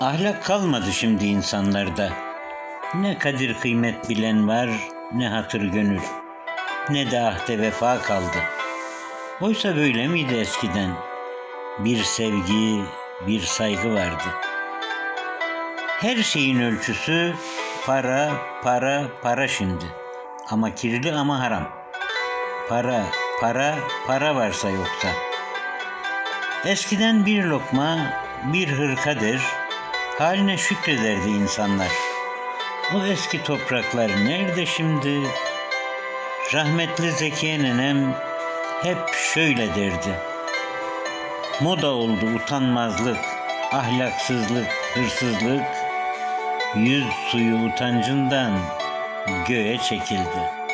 Ahlak kalmadı şimdi insanlarda. Ne kadir kıymet bilen var, ne hatır gönül. Ne de ahde vefa kaldı. Oysa böyle miydi eskiden? Bir sevgi, bir saygı vardı. Her şeyin ölçüsü para, para, para şimdi. Ama kirli ama haram. Para, para, para varsa yoksa. Eskiden bir lokma, bir hırkadır, haline şükrederdi insanlar. O eski topraklar nerede şimdi? Rahmetli Zekiye nenem hep şöyle derdi. Moda oldu utanmazlık, ahlaksızlık, hırsızlık, yüz suyu utancından göğe çekildi.''